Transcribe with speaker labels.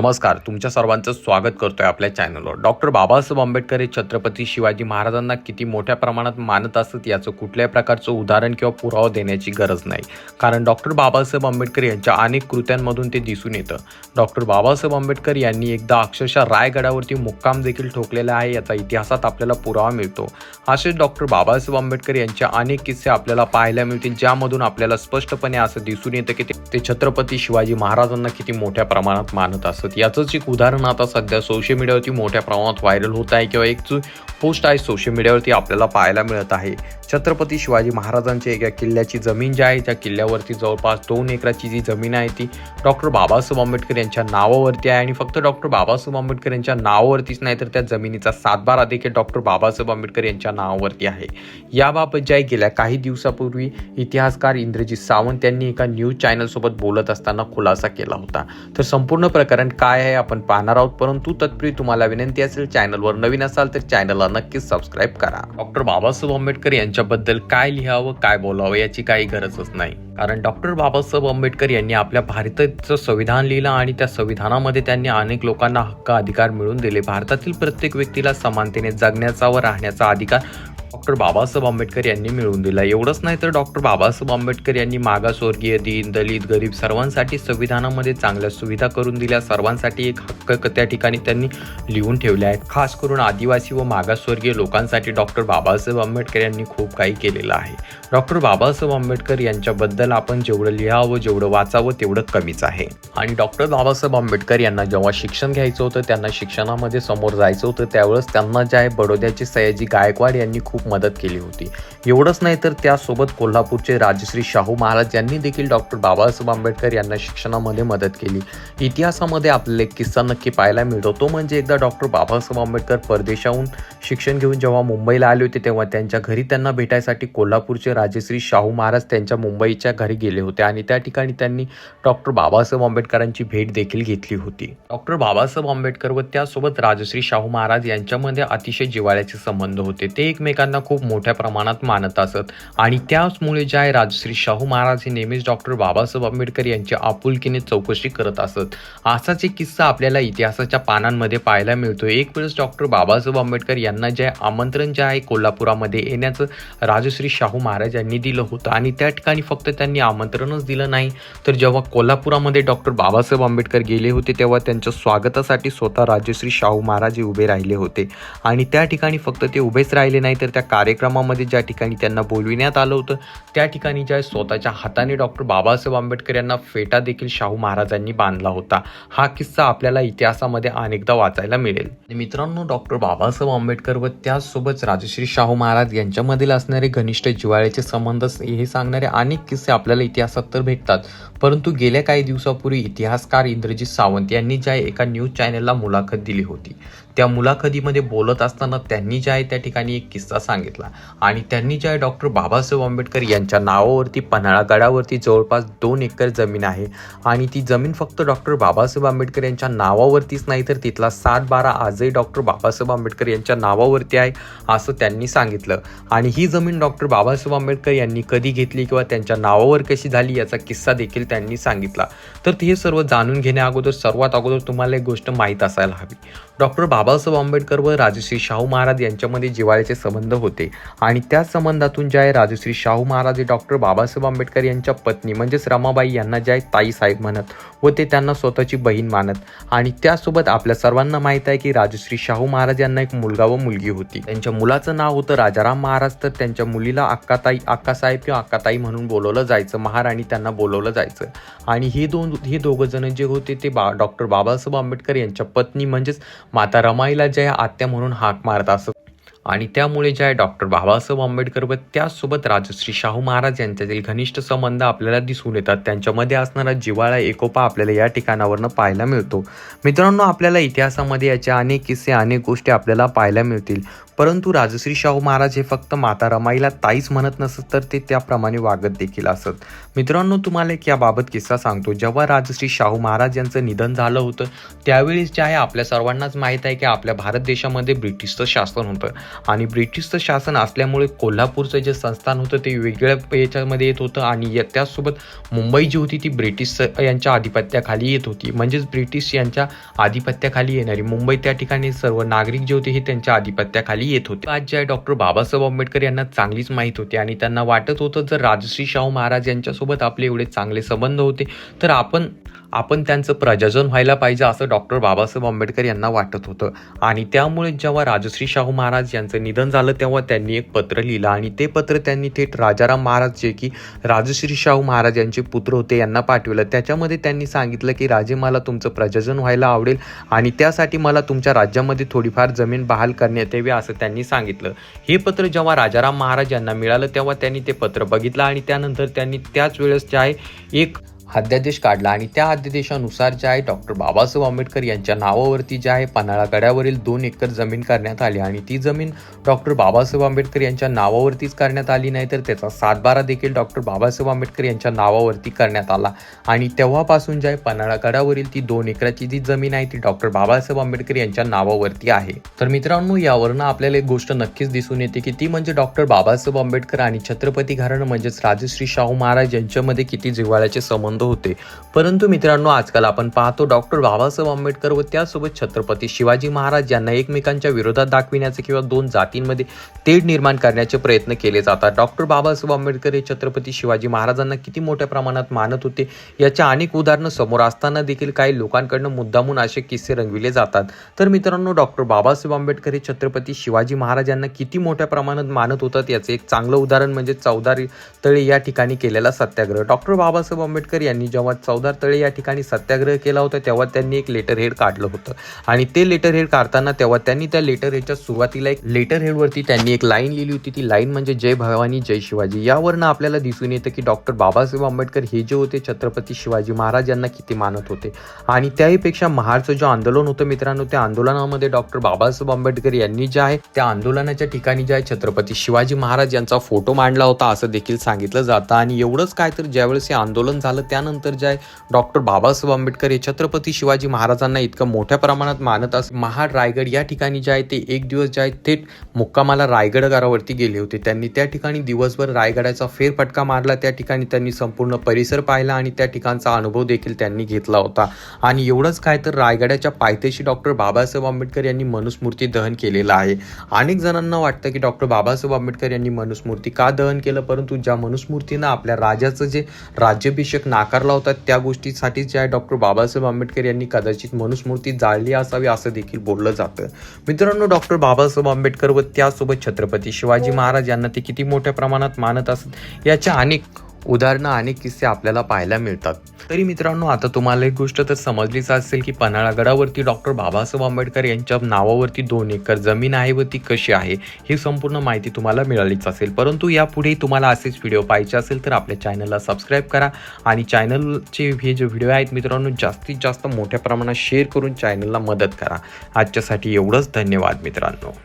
Speaker 1: नमस्कार तुमच्या सर्वांचं स्वागत करतोय आपल्या चॅनलवर डॉक्टर बाबासाहेब आंबेडकर हे छत्रपती शिवाजी महाराजांना किती मोठ्या प्रमाणात मानत असत याचं कुठल्याही प्रकारचं उदाहरण किंवा पुरावा देण्याची गरज नाही. कारण डॉक्टर बाबासाहेब आंबेडकर यांच्या अनेक कृत्यांमधून ते दिसून येतं. डॉक्टर बाबासाहेब आंबेडकर यांनी एकदा अक्षरशः रायगडावरती मुक्काम देखील ठोकलेला आहे याचा इतिहासात आपल्याला पुरावा मिळतो. असेच डॉक्टर बाबासाहेब आंबेडकर यांचे अनेक किस्से आपल्याला पाहायला मिळतील ज्यामधून आपल्याला स्पष्टपणे असं दिसून येतं की ते- ते छत्रपती शिवाजी महाराजांना किती मोठ्या प्रमाणात मानत असत. याचंच एक उदाहरण आता सध्या सोशल मीडियावरती मोठ्या प्रमाणात व्हायरल होत आहे किंवा एक पोस्ट आहे सोशल मीडियावरती आपल्याला पाहायला मिळत आहे. छत्रपती शिवाजी महाराजांच्या एका किल्ल्याची जमीन जी आहे त्या किल्ल्यावरती जवळपास दोन एकराची जी जमीन आहे ती डॉक्टर बाबासाहेब आंबेडकर यांच्या नावावरती आहे. आणि फक्त डॉक्टर बाबासाहेब आंबेडकर यांच्या नावावरतीच नाही तर त्या जमिनीचा सातबारा देखील डॉक्टर बाबासाहेब आंबेडकर यांच्या नावावरती आहे. याबाबत ज्या गेल्या काही दिवसापूर्वी इतिहासकार इंद्रजीत सावंत यांनी एका न्यूज चॅनलसोबत बोलत असताना खुलासा केला होता. तर संपूर्ण प्रकरण काय आहे आपण पाहणार आहोत. परंतु तत्पूर्वी तुम्हाला विनंती असेल चॅनलवर नवीन असाल तर चॅनलला नक्कीच सबस्क्राईब करा. डॉक्टर बाबासाहेब आंबेडकर यांच्याबद्दल काय लिहावं काय बोलावं याची काही गरजच नाही. कारण डॉक्टर बाबासाहेब आंबेडकर यांनी आपल्या भारताचं संविधान लिहिलं आणि त्या संविधानामध्ये त्यांनी अनेक लोकांना हक्क अधिकार मिळवून दिले. भारतातील प्रत्येक व्यक्तीला समानतेने जगण्याचा व राहण्याचा अधिकार डॉक्टर बाबासाहेब आंबेडकर यांनी मिळवून दिला. एवढंच नाही तर डॉक्टर बाबासाहेब आंबेडकर यांनी मागासवर्गीय दीन दलित गरीब सर्वांसाठी संविधानामध्ये चांगल्या सुविधा करून दिल्या. सर्वांसाठी एक हक्क त्या ठिकाणी त्यांनी लिहून ठेवले आहेत. खास करून आदिवासी व मागासवर्गीय लोकांसाठी डॉक्टर बाबासाहेब आंबेडकर यांनी खूप काही केलेलं आहे. डॉक्टर बाबासाहेब आंबेडकर यांच्याबद्दल आपण जेवढं लिहावं जेवढं वाचावं तेवढं कमीच आहे. आणि डॉक्टर बाबासाहेब आंबेडकर यांना जेव्हा शिक्षण घ्यायचं होतं त्यांना शिक्षणामध्ये समोर जायचं होतं त्यावेळेस त्यांना जे आहे बडोद्याचे सयाजी गायकवाड यांनी खूप मदत केली होती. एवढंच नाही तर त्यासोबत कोल्हापूरचे राजश्री शाहू महाराज यांनी देखील डॉक्टर बाबासाहेब आंबेडकर यांना शिक्षणामध्ये मदत केली. इतिहासामध्ये आपल्याला एक किस्सा नक्की पाहायला मिळतो. तो म्हणजे एकदा डॉक्टर बाबासाहेब आंबेडकर परदेशाहून शिक्षण घेऊन जेव्हा मुंबईला आले होते तेव्हा त्यांच्या घरी त्यांना भेटायसाठी कोल्हापूरचे राजश्री शाहू महाराज त्यांच्या मुंबईच्या घरी गेले होते आणि त्या ठिकाणी त्यांनी डॉक्टर बाबासाहेब आंबेडकरांची भेट देखील घेतली होती. डॉक्टर बाबासाहेब आंबेडकर व त्यासोबत राजश्री शाहू महाराज यांच्यामध्ये अतिशय जिवाळ्याचे संबंध होते. ते एकमेकांना खूप मोठ्या प्रमाणात मानत असत. आणि त्याचमुळे जे आहे राजश्री शाहू महाराज हे नेहमीच डॉक्टर बाबासाहेब आंबेडकर यांची आपुलकीने चौकशी करत असत. असाच एक किस्सा आपल्याला इतिहासाच्या पानांमध्ये पाहायला मिळतो एक वेळेस डॉक्टर बाबासाहेब आंबेडकर यांना जे आमंत्रण जे आहे कोल्हापुरामध्ये येण्याचं राजश्री शाहू महाराज यांनी दिलं होतं. आणि त्या ठिकाणी फक्त त्यांनी आमंत्रणच दिलं नाही. तर जेव्हा कोल्हापुरामध्ये डॉक्टर बाबासाहेब आंबेडकर गेले होते तेव्हा त्यांच्या स्वागतासाठी स्वतः राजश्री शाहू महाराज हे उभे राहिले होते. आणि त्या ठिकाणी फक्त ते उभेच राहिले नाही तर त्या कार्यक्रमामध्ये ज्या ठिकाणी त्यांना बोलविण्यात आलं होतं त्या ठिकाणी ज्या स्वतःच्या हाताने डॉक्टर बाबासाहेब आंबेडकर यांना फेटा देखील शाहू महाराजांनी बांधला होता. हा किस्सा आपल्याला इतिहासामध्ये अनेकदा वाचायला मिळेल. मित्रांनो डॉक्टर बाबासाहेब आंबेडकर व त्याचसोबत राजश्री शाहू महाराज यांच्यामधील असणारे घनिष्ठ जिव्हाळ्याचे संबंध हे सांगणारे अनेक किस्से आपल्याला इतिहासात तर भेटतात. परंतु गेल्या काही दिवसापूर्वी इतिहासकार इंद्रजित सावंत यांनी ज्या एका न्यूज चॅनलला मुलाखत दिली होती त्या मुलाखतीमध्ये बोलत असताना त्यांनी जे आहे त्या ठिकाणी एक किस्सा सांगितला आणि त्यांनी जे आहे डॉक्टर बाबासाहेब आंबेडकर यांच्या नावावरती पन्हाळा गडावरती जवळपास दोन एकर जमीन आहे आणि ती जमीन फक्त डॉक्टर बाबासाहेब आंबेडकर यांच्या नावावरतीच नाही तर तिथला सात बारा आजही डॉक्टर बाबासाहेब आंबेडकर यांच्या नावावरती आहे असं त्यांनी सांगितलं. आणि ही जमीन डॉक्टर बाबासाहेब आंबेडकर यांनी कधी घेतली किंवा त्यांच्या नावावर कशी झाली याचा किस्सा देखील त्यांनी सांगितला. तर हे सर्व जाणून घेण्या अगोदर सर्वात अगोदर तुम्हाला एक गोष्ट माहीत असायला हवी. डॉक्टर बाबासाहेब आंबेडकर व राजश्री शाहू महाराज यांच्यामध्ये जिवाळ्याचे संबंध होते. आणि त्याच संबंधातून जे आहे राजश्री शाहू महाराज हे डॉक्टर बाबासाहेब आंबेडकर यांच्या पत्नी म्हणजेच रमाबाई यांना ज्या आहे ताई साहेब म्हणत व ते त्यांना स्वतःची बहीण मानत. आणि त्यासोबत आपल्या सर्वांना माहीत आहे की राजश्री शाहू महाराज यांना एक मुलगा व मुलगी होती. त्यांच्या मुलाचं नाव होतं राजाराम महाराज तर त्यांच्या मुलीला अक्काताई अक्कासाहेब किंवा अक्काताई म्हणून बोलवलं जायचं महाराणी त्यांना बोलवलं जायचं. आणि हे दोन हे दोघं जण जे होते ते बा डॉक्टर बाबासाहेब आंबेडकर यांच्या पत्नी म्हणजेच माता रमाईला जया आत्या म्हणून हाक मारत असत. आणि त्यामुळे जे आहे डॉक्टर बाबासाहेब आंबेडकर व त्याचसोबत राजश्री शाहू महाराज यांच्यातील घनिष्ठ संबंध आपल्याला दिसून येतात. त्यांच्यामध्ये असणारा जिव्हाळा एकोपा आपल्याला या ठिकाणावरनं पाहायला मिळतो. मित्रांनो आपल्याला इतिहासामध्ये याच्या अनेक किस्से अनेक गोष्टी आपल्याला पाहायला मिळतील. परंतु राजश्री शाहू महाराज हे फक्त माता रमाईला ताईच म्हणत नसत तर ते त्याप्रमाणे वागत देखील असत. मित्रांनो तुम्हाला एक याबाबत किस्सा सांगतो. जेव्हा राजश्री शाहू महाराज यांचं निधन झालं होतं त्यावेळेस जे आहे आपल्या सर्वांनाच माहीत आहे की आपल्या भारत देशामध्ये ब्रिटिशचं शासन होतं. आणि ब्रिटिशचं शासन असल्यामुळे कोल्हापूरचं जे संस्थान होतं ते वेगळ्या याच्यामध्ये येत होतं आणि या- त्याचसोबत मुंबई जी होती ती ब्रिटिश यांच्या आधिपत्याखाली येत होती. म्हणजेच ब्रिटिश यांच्या आधिपत्याखाली येणारी. मुंबई त्या ठिकाणी सर्व नागरिक जे होते हे त्यांच्या आधिपत्याखाली येत होते. आज जे आहे डॉक्टर बाबासाहेब आंबेडकर यांना चांगलीच माहीत होती आणि त्यांना वाटत होतं जर राजश्री शाहू महाराज यांच्यासोबत आपले एवढे चांगले संबंध होते तर आपण आपण त्यांचं प्रजाजन व्हायला पाहिजे असं डॉक्टर बाबासाहेब आंबेडकर यांना वाटत होतं. आणि त्यामुळे जेव्हा राजश्री शाहू महाराज यांचं निधन झालं तेव्हा त्यांनी एक पत्र लिहिलं. आणि ते पत्र त्यांनी थेट राजाराम महाराज जे की राजश्री शाहू महाराज यांचे पुत्र होते यांना पाठवलं. त्याच्यामध्ये त्यांनी सांगितलं की राजे मला तुमचं प्रजाजन व्हायला आवडेल आणि त्यासाठी मला तुमच्या राज्यामध्ये थोडीफार जमीन बहाल करण्यात यावी असं त्यांनी सांगितलं. हे पत्र जेव्हा राजाराम महाराज यांना मिळालं तेव्हा त्यांनी ते पत्र बघितलं आणि त्यानंतर त्यांनी त्याच वेळेस जे आहे एक अध्यादेश काढला आणि त्या अध्यादेशानुसार जे आहे डॉक्टर बाबासाहेब आंबेडकर यांच्या नावावरती जे आहे पन्हाळा गड्यावरील दोन एकर जमीन करण्यात आली आणि ती जमीन डॉक्टर बाबासाहेब आंबेडकर यांच्या नावावरतीच करण्यात आली नाही तर त्याचा सातबारा देखील डॉक्टर बाबासाहेब आंबेडकर यांच्या नावावरती करण्यात आला. आणि तेव्हापासून जे आहे पन्हाळा गडावरील ती दोन एकराची जी जमीन आहे ती डॉक्टर बाबासाहेब आंबेडकर यांच्या नावावरती आहे. तर मित्रांनो यावरनं आपल्याला एक गोष्ट नक्कीच दिसून येते की ती म्हणजे डॉक्टर बाबासाहेब आंबेडकर आणि छत्रपती घराणं म्हणजेच राजश्री शाहू महाराज यांच्यामध्ये किती जिव्हाळ्याचे संबंध होते. परंतु मित्रांनो आजकाल आपण पाहतो डॉक्टर बाबासाहेब आंबेडकर व त्यासोबत छत्रपती शिवाजी महाराज यांना एकमेकांच्या विरोधात दाखविण्याचे किंवा दोन जातींमध्ये तेढ निर्माण करण्याचे प्रयत्न केले जातात. डॉक्टर बाबासाहेब आंबेडकर हे छत्रपती शिवाजी महाराजांना किती मोठ्या प्रमाणात मानत होते याच्या अनेक उदाहरणं समोर असताना देखील काही लोकांकडनं मुद्दामून असे किस्से रंगविले जातात. तर मित्रांनो डॉक्टर बाबासाहेब आंबेडकर हे छत्रपती शिवाजी महाराज यांना किती मोठ्या प्रमाणात मानत होतात याचे एक चांगलं उदाहरण म्हणजे चौदारी तळे या ठिकाणी केलेला सत्याग्रह. डॉक्टर बाबासाहेब आंबेडकर यांनी जेव्हा चौदार तळे या ठिकाणी सत्याग्रह केला होता तेव्हा त्यांनी एक लेटर हेड काढलं होतं. आणि ते लेटर हेड काढताना तेव्हा त्यांनी त्या लेटर हेडच्या सुरुवातीला एक लेटर हेडवरती त्यांनी एक लाईन लिहिली होती. ती लाईन म्हणजे जय भवानी जय शिवाजी. यावरनं आपल्याला दिसून येतं की डॉक्टर बाबासाहेब आंबेडकर हे जे होते छत्रपती शिवाजी महाराज यांना किती मानत होते. आणि त्याहीपेक्षा महारचं जे आंदोलन होतं मित्रांनो त्या आंदोलनामध्ये डॉक्टर बाबासाहेब आंबेडकर यांनी जे आहे त्या आंदोलनाच्या ठिकाणी जे आहे छत्रपती शिवाजी महाराज यांचा फोटो मांडला होता असं देखील सांगितलं जातं. आणि एवढंच काय तर ज्यावेळेस हे आंदोलन झालं त्यानंतर जे आहे डॉक्टर बाबासाहेब आंबेडकर हे छत्रपती शिवाजी महाराजांना इतकं मोठ्या प्रमाणात मानत अस महाड रायगड या ठिकाणी जे आहे ते एक दिवस जे आहे थेट मुक्कामाला रायगड गारावरती गेले होते. त्यांनी त्या ठिकाणी दिवसभर रायगडाचा फेरफटका मारला त्या ठिकाणी त्यांनी संपूर्ण परिसर पाहिला आणि त्या ठिकाणचा अनुभव देखील त्यांनी घेतला होता. आणि एवढंच काय तर रायगडाच्या पायथ्याशी डॉक्टर बाबासाहेब आंबेडकर यांनी मनुस्मृती दहन केलेलं आहे. अनेक जणांना वाटतं की डॉक्टर बाबासाहेब आंबेडकर यांनी मनुस्मृती का दहन केलं? परंतु ज्या मनुस्मृतीनं आपल्या राजाचं जे राज्याभिषेक नाकारला होता त्या गोष्टीसाठीच जे आहे डॉक्टर बाबासाहेब आंबेडकर यांनी कदाचित मनुस्मृती जाळली असावी असं देखील बोललं जातं. मित्रांनो डॉक्टर बाबासाहेब आंबेडकर व त्यासोबत छत्रपती शिवाजी महाराज यांना ते किती मोठ्या प्रमाणात मानत असत? याच्या अनेक उदाहरणं अनेक किस्से आपल्याला पाहायला मिळतात. तरी मित्रांनो आता तुम्हाला एक गोष्ट तर समजलीच असेल की पन्हाळागडावरती डॉक्टर बाबासाहेब आंबेडकर यांच्या नावावरती दोन एकर जमीन आहे व ती कशी आहे ही संपूर्ण माहिती तुम्हाला मिळालीच असेल. परंतु यापुढे तुम्हाला असेच व्हिडिओ पाहिजे असेल तर आपल्या चॅनलला सबस्क्राईब करा आणि चॅनलचे हे जे व्हिडिओ आहेत मित्रांनो जास्तीत जास्त मोठ्या प्रमाणात शेअर करून चॅनलला मदत करा. आजच्यासाठी एवढंच. धन्यवाद मित्रांनो.